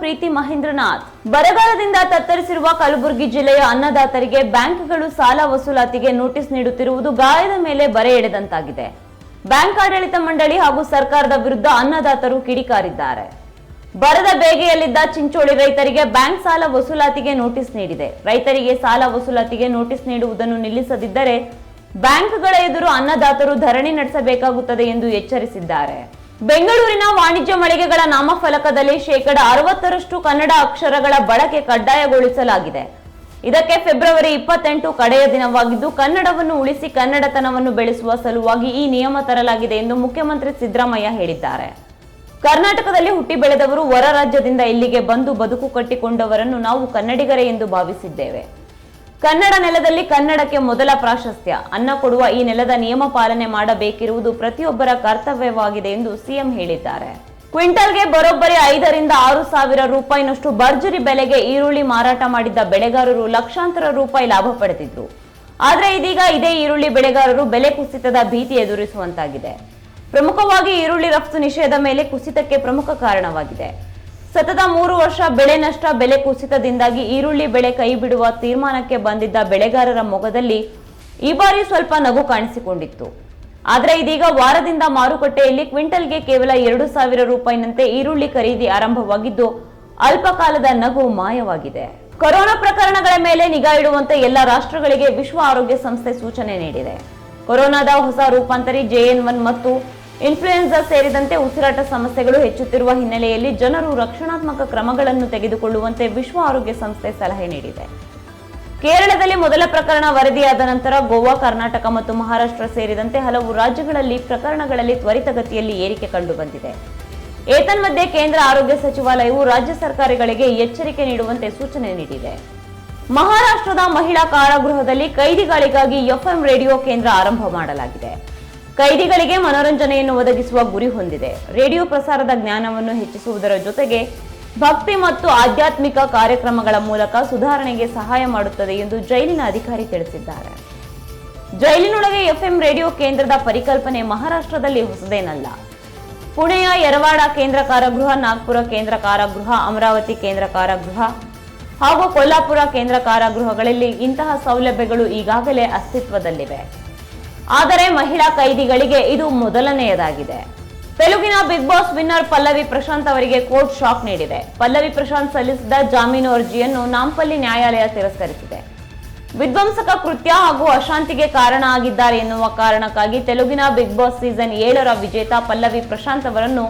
ಪ್ರೀತಿ ಮಹೇಂದ್ರನಾಥ್. ಬರಗಾಲದಿಂದ ತತ್ತರಿಸಿರುವ ಕಲಬುರಗಿ ಜಿಲ್ಲೆಯ ಅನ್ನದಾತರಿಗೆ ಬ್ಯಾಂಕ್ಗಳು ಸಾಲ ವಸೂಲಾತಿಗೆ ನೋಟಿಸ್ ನೀಡುತ್ತಿರುವುದು ಗಾಯದ ಮೇಲೆ ಬರೆ ಎಳೆದಂತಾಗಿದೆ. ಬ್ಯಾಂಕ್ ಆಡಳಿತ ಮಂಡಳಿ ಹಾಗೂ ಸರ್ಕಾರದ ವಿರುದ್ಧ ಅನ್ನದಾತರು ಕಿಡಿಕಾರಿದ್ದಾರೆ. ಬರದ ಬೇಗೆಯಲ್ಲಿದ್ದ ಚಿಂಚೋಳಿ ರೈತರಿಗೆ ಬ್ಯಾಂಕ್ ಸಾಲ ವಸೂಲಾತಿಗೆ ನೋಟಿಸ್ ನೀಡಿದೆ. ರೈತರಿಗೆ ಸಾಲ ವಸೂಲಾತಿಗೆ ನೋಟಿಸ್ ನೀಡುವುದನ್ನು ನಿಲ್ಲಿಸದಿದ್ದರೆ ಬ್ಯಾಂಕ್ಗಳ ಎದುರು ಅನ್ನದಾತರು ಧರಣಿ ನಡೆಸಬೇಕಾಗುತ್ತದೆ ಎಂದು ಎಚ್ಚರಿಸಿದ್ದಾರೆ. ಬೆಂಗಳೂರಿನ ವಾಣಿಜ್ಯ ಮಳಿಗೆಗಳ ನಾಮಫಲಕದಲ್ಲಿ ಶೇಕಡ ಅರವತ್ತರಷ್ಟು ಕನ್ನಡ ಅಕ್ಷರಗಳ ಬಳಕೆ ಕಡ್ಡಾಯಗೊಳಿಸಲಾಗಿದೆ. ಇದಕ್ಕೆ ಫೆಬ್ರವರಿ ಇಪ್ಪತ್ತೆಂಟು ಕಡೆಯ ದಿನವಾಗಿದ್ದು, ಕನ್ನಡವನ್ನು ಉಳಿಸಿ ಕನ್ನಡತನವನ್ನು ಬೆಳೆಸುವ ಸಲುವಾಗಿ ಈ ನಿಯಮ ತರಲಾಗಿದೆ ಎಂದು ಮುಖ್ಯಮಂತ್ರಿ ಸಿದ್ದರಾಮಯ್ಯ ಹೇಳಿದ್ದಾರೆ. ಕರ್ನಾಟಕದಲ್ಲಿ ಹುಟ್ಟಿ ಬೆಳೆದವರು ಹೊರ ರಾಜ್ಯದಿಂದ ಇಲ್ಲಿಗೆ ಬಂದು ಬದುಕು ಕಟ್ಟಿಕೊಂಡವರನ್ನು ನಾವು ಕನ್ನಡಿಗರೇ ಎಂದು ಭಾವಿಸಿದ್ದೇವೆ. ಕನ್ನಡ ನೆಲದಲ್ಲಿ ಕನ್ನಡಕ್ಕೆ ಮೊದಲ ಪ್ರಾಶಸ್ತ್ಯ. ಅನ್ನ ಕೊಡುವ ಈ ನೆಲದ ನಿಯಮ ಪಾಲನೆ ಮಾಡಬೇಕಿರುವುದು ಪ್ರತಿಯೊಬ್ಬರ ಕರ್ತವ್ಯವಾಗಿದೆ ಎಂದು ಸಿಎಂ ಹೇಳಿದ್ದಾರೆ. ಕ್ವಿಂಟಲ್ಗೆ ಬರೋಬ್ಬರಿ ಐದರಿಂದ ಆರು ಸಾವಿರ ರೂಪಾಯಿನಷ್ಟು ಭರ್ಜರಿ ಬೆಲೆಗೆ ಈರುಳ್ಳಿ ಮಾರಾಟ ಮಾಡಿದ್ದ ಬೆಳೆಗಾರರು ಲಕ್ಷಾಂತರ ರೂಪಾಯಿ ಲಾಭ ಪಡೆದಿದ್ರು. ಆದರೆ ಇದೀಗ ಇದೇ ಈರುಳ್ಳಿ ಬೆಳೆಗಾರರು ಬೆಲೆ ಕುಸಿತದ ಭೀತಿ ಎದುರಿಸುವಂತಾಗಿದೆ. ಪ್ರಮುಖವಾಗಿ ಈರುಳ್ಳಿ ರಫ್ತು ನಿಷೇಧ ಮೇಲೆ ಕುಸಿತಕ್ಕೆ ಪ್ರಮುಖ ಕಾರಣವಾಗಿದೆ. ಸತತ ಮೂರು ವರ್ಷ ಬೆಳೆ ನಷ್ಟ, ಬೆಲೆ ಕುಸಿತದಿಂದಾಗಿ ಈರುಳ್ಳಿ ಬೆಳೆ ಕೈ ಬಿಡುವ ತೀರ್ಮಾನಕ್ಕೆ ಬಂದಿದ್ದ ಬೆಳೆಗಾರರ ಮೊಗದಲ್ಲಿ ಈ ಬಾರಿ ಸ್ವಲ್ಪ ನಗು ಕಾಣಿಸಿಕೊಂಡಿತ್ತು. ಆದರೆ ಇದೀಗ ವಾರದಿಂದ ಮಾರುಕಟ್ಟೆಯಲ್ಲಿ ಕ್ವಿಂಟಲ್ಗೆ ಕೇವಲ ಎರಡು ಸಾವಿರ ರೂಪಾಯಿನಂತೆ ಈರುಳ್ಳಿ ಖರೀದಿ ಆರಂಭವಾಗಿದ್ದು, ಅಲ್ಪಕಾಲದ ನಗು ಮಾಯವಾಗಿದೆ. ಕೊರೋನಾ ಪ್ರಕರಣಗಳ ಮೇಲೆ ನಿಗಾ ಇಡುವಂತೆ ಎಲ್ಲ ರಾಷ್ಟ್ರಗಳಿಗೆ ವಿಶ್ವ ಆರೋಗ್ಯ ಸಂಸ್ಥೆ ಸೂಚನೆ ನೀಡಿದೆ. ಕೊರೋನಾದ ಹೊಸ ರೂಪಾಂತರಿ ಜೆಎನ್ ಒನ್ ಮತ್ತು ಇನ್ಫ್ಲೂಯೆನ್ಸಾ ಸೇರಿದಂತೆ ಉಸಿರಾಟ ಸಮಸ್ಯೆಗಳು ಹೆಚ್ಚುತ್ತಿರುವ ಹಿನ್ನೆಲೆಯಲ್ಲಿ ಜನರು ರಕ್ಷಣಾತ್ಮಕ ಕ್ರಮಗಳನ್ನು ತೆಗೆದುಕೊಳ್ಳುವಂತೆ ವಿಶ್ವ ಆರೋಗ್ಯ ಸಂಸ್ಥೆ ಸಲಹೆ ನೀಡಿದೆ. ಕೇರಳದಲ್ಲಿ ಮೊದಲ ಪ್ರಕರಣ ವರದಿಯಾದ ನಂತರ ಗೋವಾ, ಕರ್ನಾಟಕ ಮತ್ತು ಮಹಾರಾಷ್ಟ್ರ ಸೇರಿದಂತೆ ಹಲವು ರಾಜ್ಯಗಳಲ್ಲಿ ಪ್ರಕರಣಗಳಲ್ಲಿ ತ್ವರಿತಗತಿಯಲ್ಲಿ ಏರಿಕೆ ಕಂಡುಬಂದಿದೆ. ಏತನ್ಮಧ್ಯೆ ಕೇಂದ್ರ ಆರೋಗ್ಯ ಸಚಿವಾಲಯವು ರಾಜ್ಯ ಸರ್ಕಾರಗಳಿಗೆ ಎಚ್ಚರಿಕೆ ನೀಡುವಂತೆ ಸೂಚನೆ ನೀಡಿದೆ. ಮಹಾರಾಷ್ಟ್ರದ ಮಹಿಳಾ ಕಾರಾಗೃಹದಲ್ಲಿ ಕೈದಿಗಳಿಗಾಗಿ ಎಫ್ಎಂ ರೇಡಿಯೋ ಕೇಂದ್ರ ಆರಂಭ ಮಾಡಲಾಗಿದೆ. ಕೈದಿಗಳಿಗೆ ಮನೋರಂಜನೆಯನ್ನು ಒದಗಿಸುವ ಗುರಿ ಹೊಂದಿದೆ. ರೇಡಿಯೋ ಪ್ರಸಾರದ ಜ್ಞಾನವನ್ನು ಹೆಚ್ಚಿಸುವುದರ ಜೊತೆಗೆ ಭಕ್ತಿ ಮತ್ತು ಆಧ್ಯಾತ್ಮಿಕ ಕಾರ್ಯಕ್ರಮಗಳ ಮೂಲಕ ಸುಧಾರಣೆಗೆ ಸಹಾಯ ಮಾಡುತ್ತದೆ ಎಂದು ಜೈಲಿನ ಅಧಿಕಾರಿ ತಿಳಿಸಿದ್ದಾರೆ. ಜೈಲಿನೊಳಗೆ ಎಫ್ಎಂ ರೇಡಿಯೋ ಕೇಂದ್ರದ ಪರಿಕಲ್ಪನೆ ಮಹಾರಾಷ್ಟ್ರದಲ್ಲಿ ಹೊಸದೇನಲ್ಲ. ಪುಣೆಯ ಯರವಾಡ ಕೇಂದ್ರ ಕಾರಾಗೃಹ, ನಾಗ್ಪುರ ಕೇಂದ್ರ ಕಾರಾಗೃಹ, ಅಮರಾವತಿ ಕೇಂದ್ರ ಕಾರಾಗೃಹ ಹಾಗೂ ಕೊಲ್ಲಾಪುರ ಕೇಂದ್ರ ಕಾರಾಗೃಹಗಳಲ್ಲಿ ಇಂತಹ ಸೌಲಭ್ಯಗಳು ಈಗಾಗಲೇ ಅಸ್ತಿತ್ವದಲ್ಲಿವೆ. ಆದರೆ ಮಹಿಳಾ ಕೈದಿಗಳಿಗೆ ಇದು ಮೊದಲನೆಯದಾಗಿದೆ. ತೆಲುಗಿನ big boss winner Pallavi Prashanth ಅವರಿಗೆ ಕೋರ್ಟ್ ಶಾಕ್ ನೀಡಿದೆ. ಪಲ್ಲವಿ ಪ್ರಶಾಂತ್ ಸಲ್ಲಿಸಿದ ಜಾಮೀನು ಅರ್ಜಿಯನ್ನು ನಾಂಪಲ್ಲಿ ನ್ಯಾಯಾಲಯ ತಿರಸ್ಕರಿಸಿದೆ. ವಿಧ್ವಂಸಕ ಕೃತ್ಯ ಹಾಗೂ ಅಶಾಂತಿಗೆ ಕಾರಣ ಆಗಿದ್ದಾರೆ ಎನ್ನುವ ಕಾರಣಕ್ಕಾಗಿ ತೆಲುಗಿನ ಬಿಗ್ ಬಾಸ್ ಸೀಸನ್ ಏಳರ ವಿಜೇತ ಪಲ್ಲವಿ ಪ್ರಶಾಂತ್ ಅವರನ್ನು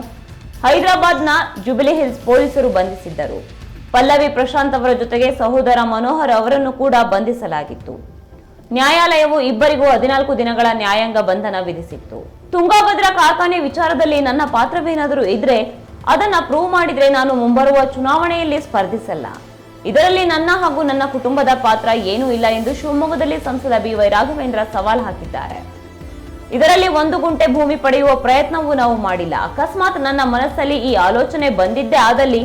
ಹೈದರಾಬಾದ್ನ ಜುಬಿಲಿ ಹಿಲ್ಸ್ ಪೊಲೀಸರು ಬಂಧಿಸಿದ್ದರು. ಪಲ್ಲವಿ ಪ್ರಶಾಂತ್ ಅವರ ಜೊತೆಗೆ ಸಹೋದರ ಮನೋಹರ್ ಅವರನ್ನು ಕೂಡ ಬಂಧಿಸಲಾಗಿತ್ತು. ನ್ಯಾಯಾಲಯವು ಇಬ್ಬರಿಗೂ ಹದಿನಾಲ್ಕು ದಿನಗಳ ನ್ಯಾಯಾಂಗ ಬಂಧನ ವಿಧಿಸಿತ್ತು. ತುಂಗಾಭದ್ರಾ ಕಾರ್ಖಾನೆ ವಿಚಾರದಲ್ಲಿ ನನ್ನ ಪಾತ್ರವೇನಾದರೂ ಇದ್ರೆ ಅದನ್ನ ಪ್ರೂವ್ ಮಾಡಿದ್ರೆ ನಾನು ಮುಂಬರುವ ಚುನಾವಣೆಯಲ್ಲಿ ಸ್ಪರ್ಧಿಸಲ್ಲ. ಇದರಲ್ಲಿ ನನ್ನ ಹಾಗೂ ನನ್ನ ಕುಟುಂಬದ ಪಾತ್ರ ಏನೂ ಇಲ್ಲ ಎಂದು ಶಿವಮೊಗ್ಗದಲ್ಲಿ ಸಂಸದ ಬಿ ವೈ ರಾಘವೇಂದ್ರ ಸವಾಲ್ ಹಾಕಿದ್ದಾರೆ. ಇದರಲ್ಲಿ ಒಂದು ಗುಂಟೆ ಭೂಮಿ ಪಡೆಯುವ ಪ್ರಯತ್ನವೂ ನಾವು ಮಾಡಿಲ್ಲ. ಅಕಸ್ಮಾತ್ ನನ್ನ ಮನಸ್ಸಲ್ಲಿ ಈ ಆಲೋಚನೆ ಬಂದಿದ್ದೇ ಆದಲ್ಲಿ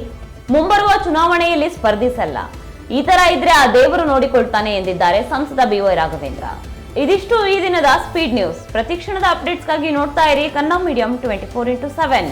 ಮುಂಬರುವ ಚುನಾವಣೆಯಲ್ಲಿ ಸ್ಪರ್ಧಿಸಲ್ಲ. ಈ ತರ ಇದ್ರೆ ಆ ದೇವರು ನೋಡಿಕೊಳ್ತಾನೆ ಎಂದಿದ್ದಾರೆ ಸಂಸದ ಬಿ ವೈ ರಾಘವೇಂದ್ರ. ಇದಿಷ್ಟು ಈ ದಿನದ ಸ್ಪೀಡ್ ನ್ಯೂಸ್ ಪ್ರತಿಕ್ಷಣದ ಅಪ್ಡೇಟ್ಸ್ಗಾಗಿ ನೋಡ್ತಾ ಇರಿ Kannada medium twenty four into seven